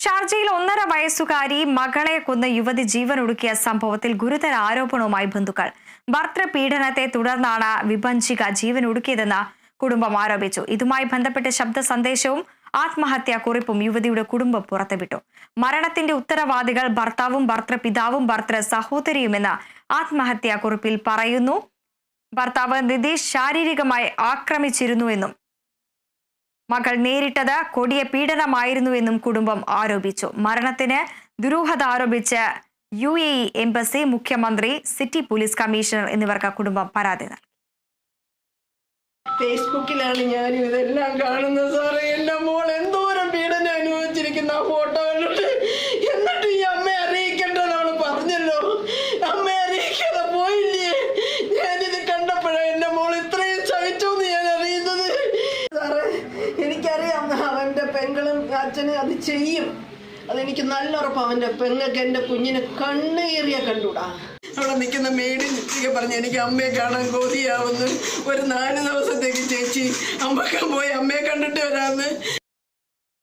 ഷാർജയിൽ ഒന്നര വയസ്സുകാരി മകളെ കൊന്ന യുവതി ജീവൻ ജീവനൊടുക്കിയ സംഭവത്തിൽ ഗുരുതര ആരോപണവുമായി ബന്ധുക്കൾ. ഭർത്തൃപീഡനത്തെ തുടർന്നാണ് വിഭജിക ജീവനൊടുക്കിയതെന്ന് കുടുംബം ആരോപിച്ചു. ഇതുമായി ബന്ധപ്പെട്ട ശബ്ദ സന്ദേശവും ആത്മഹത്യാ കുറിപ്പും യുവതിയുടെ കുടുംബം പുറത്തുവിട്ടു. മരണത്തിന്റെ ഉത്തരവാദികൾ ഭർത്താവും ഭർത്തൃപിതാവും ഭർത്തൃ സഹോദരിയുമെന്ന് ആത്മഹത്യാ കുറിപ്പിൽ പറയുന്നു. ഭർത്താവ് നിതീഷ് ശാരീരികമായി ആക്രമിച്ചിരുന്നുവെന്നും മകൾ നേരിട്ടത് കൊടിയ പീഡനമായിരുന്നുവെന്നും കുടുംബം ആരോപിച്ചു. മരണത്തിന് ദുരൂഹത ആരോപിച്ച് യു എ ഇ എംബസി മുഖ്യമന്ത്രി സിറ്റി പോലീസ് കമ്മീഷണർ എന്നിവർക്ക് കുടുംബം പരാതി നൽകി. ഫേസ്ബുക്കിലാണ് ഞാൻ ഇതെല്ലാം കാണുന്നത് സാറേ. എന്റെ മോൾ എന്തോരം പീഡനം അനുഭവിച്ചിരിക്കുന്ന. ഫോട്ടോ അവന്റെ പെങ്ങളും അച്ഛനും അത് ചെയ്യും. അതെനിക്ക് നല്ല ഉറപ്പാണ് അവന്റെ പെങ്ങൾക്ക് എന്റെ കുഞ്ഞിനെ കണ്ണേറിയ കണ്ടുടാ. അവിടെ നിൽക്കുന്ന മേഡിൻ പറഞ്ഞു എനിക്ക് അമ്മയെ കാണാൻ കൊതിയാവുന്നു. ഒരു നാല് ദിവസത്തേക്ക് ചേച്ചി അമ്മക്കാൻ പോയി അമ്മയെ കണ്ടിട്ട് വരാമെന്ന്